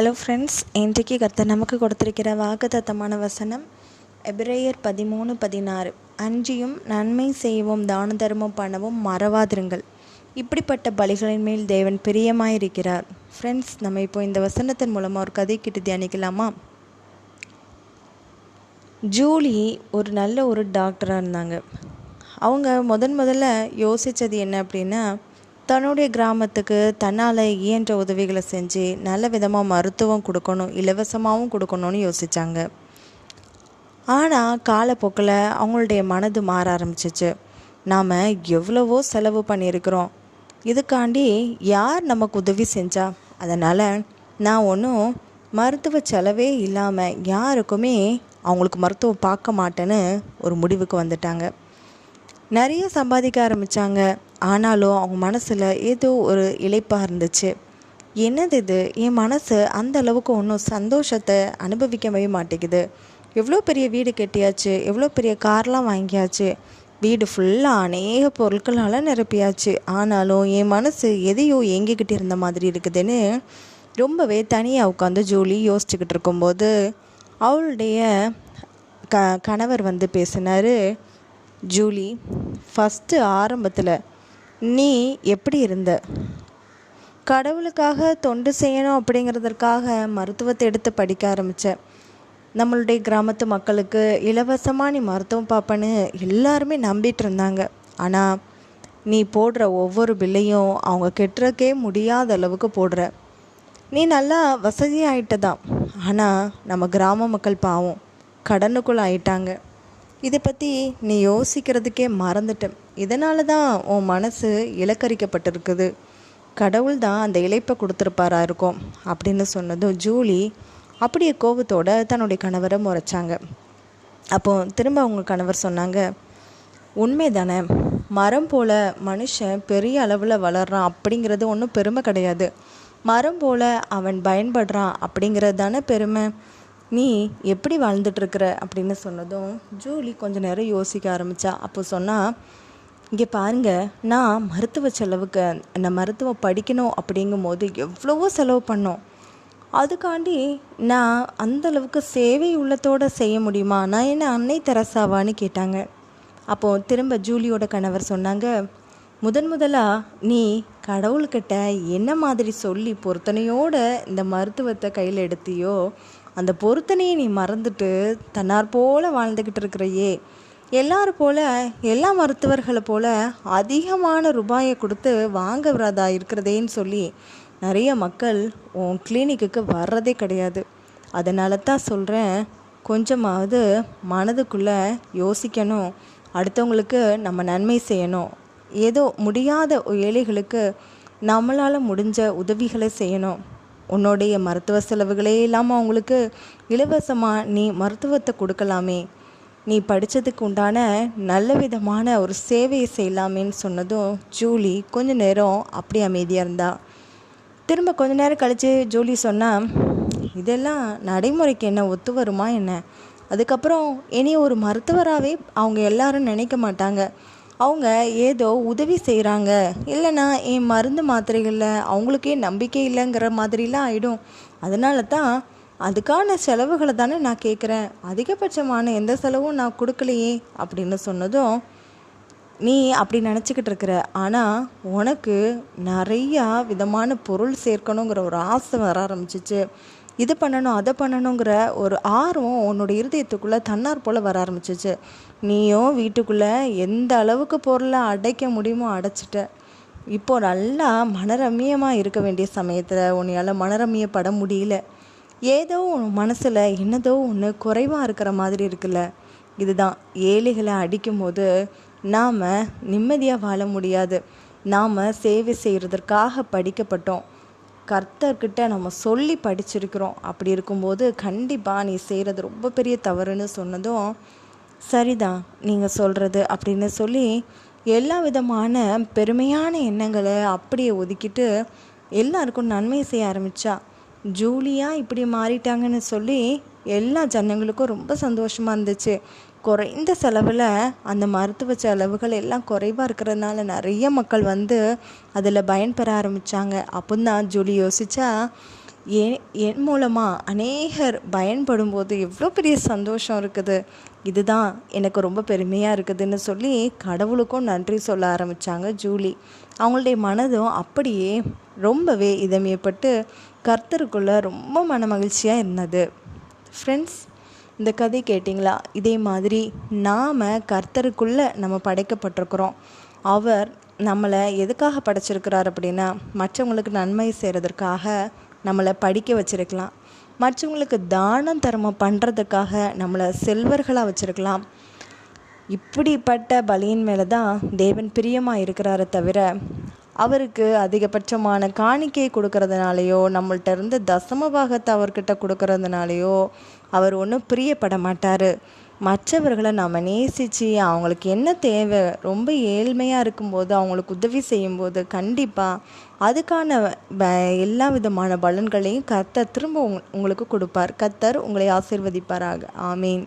Hello friends இன்றைக்கு கர்த்த நமக்கு கொடுத்திருக்கிற வாக்குத்தத்தமான வசனம் எபிரேயர் பதிமூணு பதினாறு. அஞ்சியும் நன்மை செய்வோம் தான தர்மம் பண்ணவும் மறவாதிருங்கள். இப்படிப்பட்ட பலிகளின் மேல் தேவன் பிரியமாயிருக்கிறார். ஃப்ரெண்ட்ஸ் நம்ம இப்போ இந்த வசனத்தின் மூலமாக ஒரு கதை கிட்ட தியானிக்கலாமா? ஜூலி ஒரு நல்ல ஒரு டாக்டராக இருந்தாங்க. அவங்க முதன் முதல்ல யோசித்தது என்ன அப்படின்னா தன்னுடைய கிராமத்துக்கு தன்னால் இயன்ற உதவிகளை செஞ்சு நல்ல விதமாக மருத்துவம் கொடுக்கணும் இலவசமாகவும் கொடுக்கணும்னு யோசித்தாங்க ஆனால் காலப்போக்கில் அவங்களுடைய மனது மாற ஆரம்பிச்சிச்சு. நாம் எவ்வளவோ செலவு பண்ணியிருக்கிறோம். இதுக்காண்டி யார் நமக்கு உதவி செஞ்சா? அதனால் நான் ஒன்றும் மருத்துவ செலவே இல்லாமல் யாருக்குமே அவங்களுக்கு மருத்துவம் பார்க்க மாட்டேன்னு ஒரு முடிவுக்கு வந்துட்டாங்க. நிறைய சம்பாதிக்க ஆரம்பித்தாங்க ஆனாலும் அவங்க மனசில் ஏதோ ஒரு இழைப்பாக இருந்துச்சு. என்னது இது? என் மனசு அந்த அளவுக்கு ஒன்றும் சந்தோஷத்தை அனுபவிக்கவே மாட்டேங்குது. எவ்வளோ பெரிய வீடு கட்டியாச்சு எவ்வளோ பெரிய கார்லாம் வாங்கியாச்சு. வீடு ஃபுல்லாக அநேக பொருட்களால் நிரப்பியாச்சு. ஆனாலும் என் மனசு எதையோ ஏங்கிக்கிட்டு இருந்த மாதிரி இருக்குதுன்னு ரொம்பவே தனியாக உட்காந்து ஜூலி யோசிச்சுக்கிட்டு இருக்கும்போது அவளுடைய க கணவர் வந்து பேசினார் ஜூலி ஃபஸ்ட்டு ஆரம்பத்தில் நீ எப்படி இருந்த? கடவுளுக்காக தொண்டு செய்யணும் அப்படிங்கிறதற்காக மருத்துவத்தை எடுத்து படிக்க ஆரம்பித்த நம்மளுடைய கிராமத்து மக்களுக்கு இலவசமாக நீ மருத்துவம் பார்ப்பேன்னு எல்லாருமே நம்பிட்டு இருந்தாங்க. ஆனால் நீ போடுற ஒவ்வொரு பில்லையும் அவங்க கெட்டுறக்கே முடியாத அளவுக்கு போடுற. நீ நல்லா வசதியாயிட்ட தான் ஆனால் நம்ம கிராம மக்கள் பாவம் கடனுக்குள்ளே ஆயிட்டாங்க. இதை பற்றி நீ யோசிக்கிறதுக்கே மறந்துட்டேன். இதனால தான் உன் மனசு இலக்கரிக்கப்பட்டிருக்குது. கடவுள் தான் அந்த இழைப்பை கொடுத்துருப்பாரா இருக்கும்? அப்படின்னு சொன்னதும் ஜூலி அப்படியே கோபத்தோட தன்னுடைய கணவரை முறைச்சாங்க. அப்போ திரும்ப அவங்க கணவர் சொன்னாங்க உண்மை தானே மரம் போல மனுஷன் பெரிய அளவில் வளர்றான் அப்படிங்கிறது ஒன்றும் பெருமை கிடையாது. மரம் போல அவன் பயன்படுறான் அப்படிங்கிறது தானே பெருமை? நீ எப்படி வாழ்ந்துட்டுருக்குற அப்படின்னு சொன்னதும் ஜூலி கொஞ்ச நேரம் யோசிக்க ஆரம்பித்தா அப்போ சொன்னால் இங்கே பாருங்க நான் மருத்துவ செலவுக்கு நான் மருத்துவம் படிக்கணும் அப்படிங்கும்போது எவ்வளவோ செலவு பண்ணோம். அதுக்காண்டி நான் அந்தளவுக்கு சேவை உள்ளத்தோடு செய்ய முடியுமா? நான் என்ன அன்னை தெரசாவான்னு கேட்டாங்க. அப்போது திரும்ப ஜூலியோட கணவர் சொன்னாங்க முதன் முதலாக நீ கடவுள்கிட்ட என்ன மாதிரி சொல்லி பொருத்தனையோட இந்த மருத்துவத்தை கையில் எடுத்தியோ அந்த பொருத்தனையை நீ மறந்துட்டு தன்னார் போல வாழ்ந்துக்கிட்டு இருக்கிறையே. எல்லாரும் போல எல்லா மருத்துவர்களை போல அதிகமான ரூபாயை கொடுத்து வாங்க இருக்கிறதேன்னு சொல்லி நிறைய மக்கள் உன் கிளினிக்குக்கு வர்றதே கிடையாது. அதனால தான் சொல்கிறேன் கொஞ்சமாவது மனதுக்குள்ளே யோசிக்கணும். அடுத்தவங்களுக்கு நம்ம நன்மை செய்யணும். ஏதோ முடியாத ஏழைகளுக்கு நம்மளால் முடிஞ்ச உதவிகளை செய்யணும். உன்னுடைய மருத்துவ செலவுகளே இல்லாமல் அவங்களுக்கு இலவசமாக நீ மருத்துவத்தை கொடுக்கலாமே. நீ படித்ததுக்கு உண்டான நல்ல விதமான ஒரு சேவையை செய்யலாமேன்னு சொன்னதும் ஜூலி கொஞ்ச நேரம் அப்படி அமைதியாக இருந்தா. திரும்ப கொஞ்ச நேரம் கழித்து ஜூலி சொன்னால் இதெல்லாம் நடைமுறைக்கு என்ன ஒத்து வருமா என்ன? அதுக்கப்புறம் இனி ஒரு மருத்துவராகவே அவங்க எல்லாரும் நினைக்க மாட்டாங்க. அவங்க ஏதோ உதவி செய்கிறாங்க இல்லைனா என் மருந்து மாத்திரைகளில் அவங்களுக்கே நம்பிக்கை இல்லைங்கிற மாதிரிலாம் ஆகிடும் அதனால தான் அதுக்கான செலவுகளை தானே நான் கேட்குறேன் அதிகபட்சமான எந்த செலவும் நான் கொடுக்கலையே அப்படின்னு சொன்னதும் நீ அப்படி நினச்சிக்கிட்டு இருக்கிற. ஆனால் உனக்கு நிறையா விதமான பொருள் சேர்க்கணுங்கிற ஒரு ஆசை வர ஆரம்பிச்சிச்சு. இது பண்ணணும் அதை பண்ணணுங்கிற ஒரு ஆர்வம் உன்னோட இருதயத்துக்குள்ளே தன்னார் போல் வர ஆரம்பிச்சிச்சு. நீயும் வீட்டுக்குள்ளே எந்த அளவுக்கு பொருளை அடைக்க முடியுமோ அடைச்சிட்ட. இப்போ நல்லா மனரமியமாக இருக்க வேண்டிய சமயத்தில் உன்னையால் மனரமியப்பட முடியல. ஏதோ உன் மனசில் என்னதோ ஒன்று குறைவாக இருக்கிற மாதிரி இருக்குல்ல. இதுதான் ஏழைகளை அடிக்கும்போது நாம் நிம்மதியாக வாழ முடியாது. நாம் சேவை செய்கிறதற்காக படிக்கப்பட்டோம். கர்த்தர்கிட்ட நம்ம சொல்லி படிச்சிருக்கிறோம். அப்படி இருக்கும்போது கண்டிப்பாக நீ செய்கிறது ரொம்ப பெரிய தவறுன்னு சொன்னதும் சரிதான் நீங்கள் சொல்கிறது அப்படின்னு சொல்லி எல்லா விதமான பெருமையான எண்ணங்களை அப்படியே ஒதுக்கிட்டு எல்லாருக்கும் நன்மை செய்ய ஆரம்பித்தா ஜூலியா இப்படி மாறிட்டாங்கன்னு சொல்லி எல்லா ஜனங்களுக்கும் ரொம்ப சந்தோஷமாக இருந்துச்சு. குறைந்த செலவில் அந்த மருத்துவ செலவுகள் எல்லாம் குறைவாக இருக்கிறதுனால நிறைய மக்கள் வந்து அதில் பயன்பெற ஆரம்பித்தாங்க அப்போ தான் ஜூலி யோசிச்சா ஏன் என் மூலமாக அநேகர் பயன்படும்போது எவ்வளோ பெரிய சந்தோஷம் இருக்குது. இதுதான் எனக்கு ரொம்ப பெருமையாக இருக்குதுன்னு சொல்லி கடவுளுக்கும் நன்றி சொல்ல ஆரம்பித்தாங்க ஜூலி. அவங்களுடைய மனதும் அப்படியே ரொம்பவே இதமியப்பட்டு கர்த்தருக்குள்ளே ரொம்ப மன மகிழ்ச்சியாக இருந்தது. ஃப்ரெண்ட்ஸ் இந்த கதை கேட்டிங்களா? இதே மாதிரி நாம் கர்த்தருக்குள்ளே நம்ம படைக்கப்பட்டிருக்கிறோம். அவர் நம்மளை எதுக்காக படைச்சிருக்கிறார் அப்படின்னா மற்றவங்களுக்கு நன்மை செய்கிறதற்காக நம்மளை படிக்க வச்சிருக்கலாம். மற்றவங்களுக்கு தானம் தர்மம் பண்ணுறதுக்காக நம்மளை செல்வர்களாக வச்சுருக்கலாம். இப்படிப்பட்ட பலியின் மேலே தான் தேவன் பிரியமாக இருக்கிறாரே தவிர அவருக்கு அதிகபட்சமான காணிக்கையை கொடுக்கறதுனாலையோ நம்மள்ட்ட இருந்து தசம பாகத்தை அவர்கிட்ட கொடுக்கறதுனாலையோ அவர் ஒன்றும் பிரியப்பட மாட்டார். மற்றவர்களை நாம் நேசித்து அவங்களுக்கு என்ன தேவை ரொம்ப ஏழ்மையாக இருக்கும்போது அவங்களுக்கு உதவி செய்யும்போது கண்டிப்பாக அதுக்கான எல்லா விதமான பலன்களையும் கர்த்தர் திரும்ப உங் உங்களுக்கு கொடுப்பார். கர்த்தர் உங்களை ஆசிர்வதிப்பாராக. ஆமீன்.